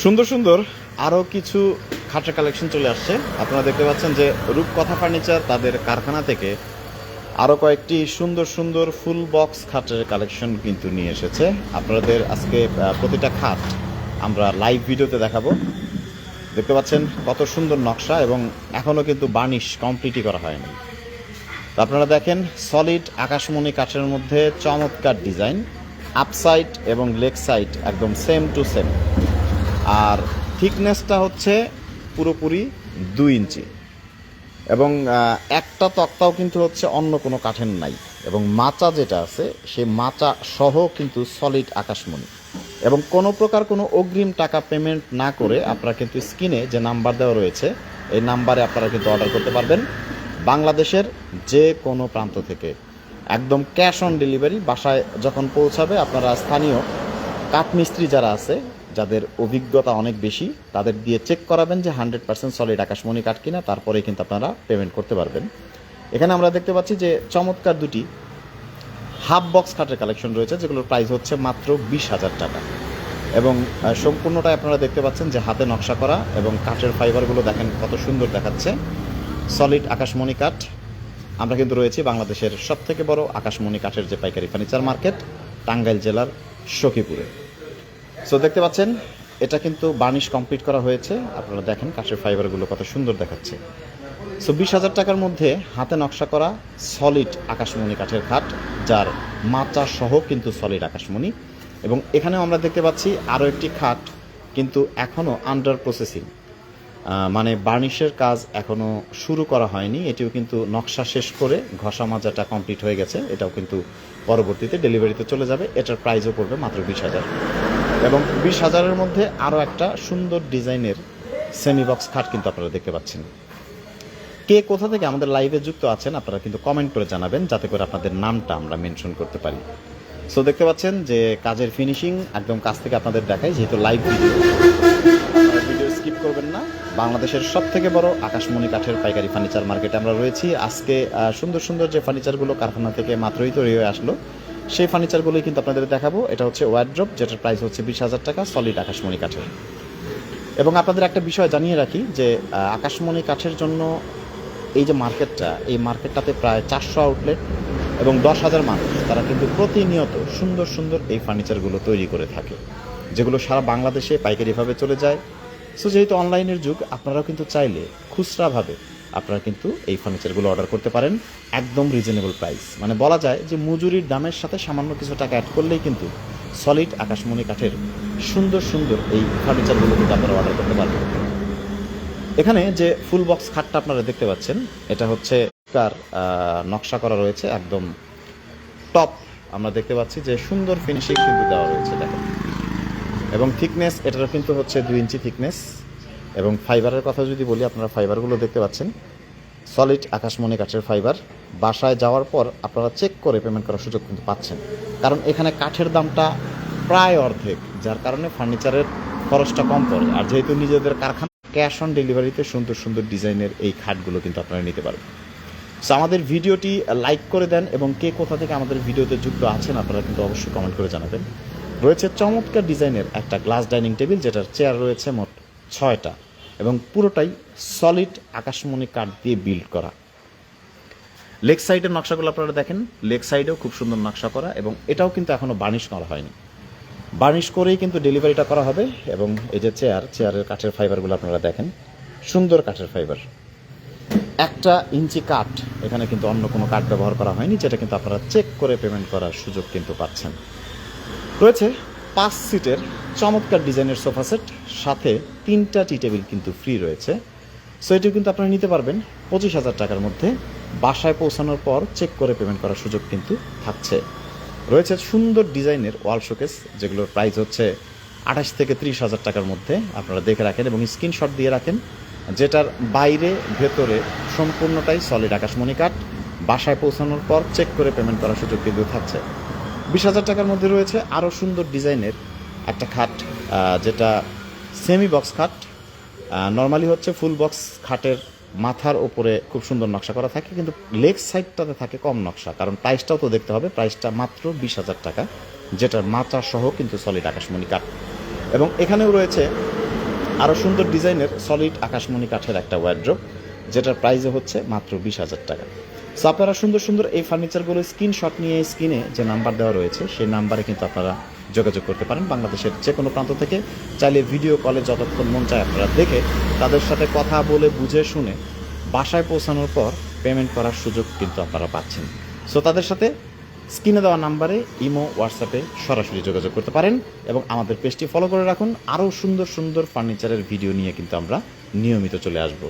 সুন্দর সুন্দর। আরও কিছু খাটের কালেকশন চলে আসছে। আপনারা দেখতে পাচ্ছেন যে রূপকথা ফার্নিচার তাদের কারখানা থেকে আরও কয়েকটি সুন্দর সুন্দর ফুল বক্স খাটের কালেকশন কিন্তু নিয়ে এসেছে। আপনাদের আজকে প্রতিটা খাট আমরা লাইভ ভিডিওতে দেখাবো। দেখতে পাচ্ছেন কত সুন্দর নকশা এবং এখনও কিন্তু বার্নিশ কমপ্লিটই করা হয়নি। আপনারা দেখেন সলিড আকাশমণি কাঠের মধ্যে চমৎকার ডিজাইন আপসাইড এবং লেগ সাইড একদম সেম টু সেম আর থিকনেসটা হচ্ছে পুরোপুরি দুই ইঞ্চি। এবং একটা তক্তাও কিন্তু হচ্ছে অন্য কোনো কাঠের নাই। এবং মাচা যেটা আছে সে মাচা সহ কিন্তু সলিড আকাশমণি। এবং কোনো প্রকার কোনো অগ্রিম টাকা পেমেন্ট না করে আপনারা কিন্তু স্ক্রিনে যে নাম্বার দেওয়া রয়েছে, এই নাম্বারে আপনারা কিন্তু অর্ডার করতে পারবেন বাংলাদেশের যে কোনো প্রান্ত থেকে। একদম ক্যাশ অন ডেলিভারি বাসায় যখন পৌঁছাবে আপনারা স্থানীয় কাঠমিস্ত্রি যারা আছে যাদের অভিজ্ঞতা অনেক বেশি, তাদের দিয়ে চেক করাবেন যে হান্ড্রেড পার্সেন্ট সলিড আকাশমণি কাঠ কিনা, তারপরে কিন্তু আপনারা পেমেন্ট করতে পারবেন। এখানে আমরা দেখতে পাচ্ছি যে চমৎকার দুটি হাফ বক্স খাটের কালেকশন রয়েছে, যেগুলোর প্রাইস হচ্ছে মাত্র বিশ হাজার টাকা। এবং সম্পূর্ণটাই আপনারা দেখতে পাচ্ছেন যে হাতে নকশা করা এবং কাঠের ফাইবারগুলো দেখেন কত সুন্দর দেখাচ্ছে। সলিড আকাশমণি কাঠ, আমরা কিন্তু রয়েছি বাংলাদেশের সবথেকে বড় আকাশমণি কাঠের যে পাইকারি ফার্নিচার মার্কেট টাঙ্গাইল জেলার সখীপুরে। সো দেখতে পাচ্ছেন, এটা কিন্তু বার্নিশ কমপ্লিট করা হয়েছে। আপনারা দেখেন, কাঠের ফাইবারগুলো কত সুন্দর দেখাচ্ছে। সো বিশ হাজার টাকার মধ্যে হাতে নকশা করা সলিড আকাশমণি কাঠের খাট, যার মাচা সহ কিন্তু সলিড আকাশমণি। এবং এখানেও আমরা দেখতে পাচ্ছি আরও একটি খাট, কিন্তু এখনও আন্ডার প্রসেসিং মানে বার্নিশের কাজ এখনও শুরু করা হয়নি। এটিও কিন্তু নকশা শেষ করে ঘষা মাজাটা কমপ্লিট হয়ে গেছে। এটাও কিন্তু পরবর্তীতে ডেলিভারিতে চলে যাবে। এটার প্রাইসও পড়বে মাত্র বিশ হাজার। এবং বিশ হাজারের মধ্যে আরও একটা সুন্দর ডিজাইনের সেমি বক্স খাট কিন্তু আপনারা দেখতে পাচ্ছেন। কে কোথা থেকে আমাদের লাইভে যুক্ত আছেন আপনারা কিন্তু কমেন্ট করে জানাবেন, যাতে করে আপনাদের নামটা আমরা মেনশন করতে পারি। সো দেখতে পাচ্ছেন যে কাজের ফিনিশিং একদম কাছ থেকে আপনাদের দেখাই যেহেতু লাইভ ভিডিও ভিডিও স্কিপ করবেন না। বাংলাদেশের সব থেকে বড় আকাশমণি কাঠের পাইকারি ফার্নিচার মার্কেটে আমরা রয়েছি। আজকে সুন্দর সুন্দর যে ফার্নিচারগুলো কারখানা থেকে মাত্রই তৈরি হয়ে আসলো সেই ফার্নিচারগুলোই কিন্তু আপনাদের দেখাবো। এটা হচ্ছে ওয়ার্ড্রপ যেটার প্রাইস হচ্ছে বিশ হাজার টাকা সলিড আকাশমণি কাঠের। এবং আপনাদের একটা বিষয় জানিয়ে রাখি যে আকাশমণি কাঠের জন্য এই যে মার্কেটটা এই মার্কেটটাতে প্রায় চারশো আউটলেট এবং দশ হাজার মানুষ, তারা কিন্তু প্রতিনিয়ত সুন্দর সুন্দর এই ফার্নিচারগুলো তৈরি করে থাকে, যেগুলো সারা বাংলাদেশে পাইকারিভাবে চলে যায়। সো যেহেতু অনলাইনের যুগ, আপনারাও কিন্তু চাইলে খুচরাভাবে আপনারা কিন্তু এই ফার্নিচারগুলো অর্ডার করতে পারেন। একদম রিজনেবল প্রাইস মানে বলা যায় যে মজুরির দামের সাথে সামান্য কিছু টাকা অ্যাড করলেই কিন্তু সলিড আকাশমণি কাঠের সুন্দর সুন্দর এই ফার্নিচারগুলো কিন্তু আপনারা অর্ডার করতে পারবেন। এখানে যে ফুল বক্স খাটটা আপনারা দেখতে পাচ্ছেন, এটা হচ্ছে তার নকশা করা রয়েছে একদম টপ আমরা দেখতে পাচ্ছি যে সুন্দর ফিনিশিং কিন্তু দেওয়া রয়েছে, দেখেন। এবং থিকনেস এটারও কিন্তু হচ্ছে দুই ইঞ্চি থিকনেস এবং ফাইবারের কথা যদি বলি, আপনারা ফাইবারগুলো দেখতে পাচ্ছেন। সলিড আকাশমণি কাঠের ফাইবার। বাসায় যাওয়ার পর আপনারা চেক করে পেমেন্ট করার সুযোগ কিন্তু পাচ্ছেন। কারণ এখানে কাঠের দামটা প্রায় অর্ধেক, যার কারণে ফার্নিচারের খরচটা কম পড়ে। আর যেহেতু নিজেদের কারখানা, ক্যাশ অন ডেলিভারিতে সুন্দর সুন্দর ডিজাইনের এই খাটগুলো কিন্তু আপনারা নিতে পারবেন। সো আমাদের ভিডিওটি লাইক করে দেন এবং কে কোথা থেকে আমাদের ভিডিওতে যুক্ত আছেন আপনারা কিন্তু অবশ্যই কমেন্ট করে জানাবেন। রয়েছে চমৎকার ডিজাইনের একটা গ্লাস ডাইনিং টেবিল, যেটার চেয়ার রয়েছে মোট ছয়টা। এবং পুরোটাই সলিড আকাশমণি কাঠ দিয়ে বিল্ড করা। লেগ সাইডের নকশাগুলো আপনারা দেখেন। লেক সাইডেও খুব সুন্দর নকশা করা এবং এটাও কিন্তু এখনও বার্নিশ করা হয়নি। বার্নিশ করেই কিন্তু ডেলিভারিটা করা হবে এবং এই যে চেয়ার চেয়ারের কাঠের ফাইবারগুলো আপনারা দেখেন। সুন্দর কাঠের ফাইবার একটা ইঞ্চি কাঠ এখানে কিন্তু অন্য কোনো কাঠ ব্যবহার করা হয়নি, যেটা কিন্তু আপনারা চেক করে পেমেন্ট করার সুযোগ কিন্তু পাচ্ছেন। রয়েছে পাঁচ সিটের চমৎকার ডিজাইনের সোফা সেট, সাথে তিনটা টি টেবিল কিন্তু ফ্রি রয়েছে। সো এটিও কিন্তু আপনারা নিতে পারবেন পঁচিশ হাজার টাকার মধ্যে। বাসায় পৌঁছানোর পর চেক করে পেমেন্ট করার সুযোগ কিন্তু থাকছে। রয়েছে সুন্দর ডিজাইনের ওয়াল শোকেস, যেগুলোর প্রাইস হচ্ছে আঠাশ থেকে ত্রিশ হাজার টাকার মধ্যে। আপনারা দেখে রাখেন এবং স্ক্রিনশট দিয়ে রাখেন, যেটার বাইরে, ভেতরে সম্পূর্ণটাই সলিড আকাশমণি কাঠ। বাসায় পৌঁছানোর পর চেক করে পেমেন্ট করার সুযোগ কিন্তু থাকছে। বিশ হাজার টাকার মধ্যে রয়েছে আরও সুন্দর ডিজাইনের একটা খাট যেটা সেমি বক্স খাট। নর্মালি হচ্ছে ফুল বক্স খাটের মাথার ওপরে খুব সুন্দর নকশা করা থাকে, কিন্তু লেগ সাইডটাতে থাকে কম নকশা, কারণ প্রাইসটাও তো দেখতে হবে। প্রাইসটা মাত্র বিশ হাজার টাকা, যেটার মাথা সহ কিন্তু সলিড আকাশমণি কাঠ। এবং এখানেও রয়েছে আরও সুন্দর ডিজাইনের সলিড আকাশমণি কাঠের একটা ওয়ার্ড্রোপ যেটার প্রাইসে হচ্ছে মাত্র বিশ হাজার টাকা। সো আপনারা সুন্দর সুন্দর এই ফার্নিচারগুলো স্ক্রিনশট নিয়ে স্ক্রিনে যে নাম্বার দেওয়া রয়েছে, সেই নাম্বারে কিন্তু আপনারা যোগাযোগ করতে পারেন বাংলাদেশের যে কোনো প্রান্ত থেকে। চাইলে ভিডিও কলে যতক্ষণ মন চায় আপনারা দেখে তাদের সাথে কথা বলে, বুঝে শুনে বাসায় পৌঁছানোর পর পেমেন্ট করার সুযোগ কিন্তু আপনারা পাচ্ছেন। সো তাদের সাথে স্ক্রিনে দেওয়া নাম্বারে ইমো হোয়াটসঅ্যাপে সরাসরি যোগাযোগ করতে পারেন এবং আমাদের পেজটি ফলো করে রাখুন। আরও সুন্দর সুন্দর ফার্নিচারের ভিডিও নিয়ে কিন্তু আমরা নিয়মিত চলে আসব।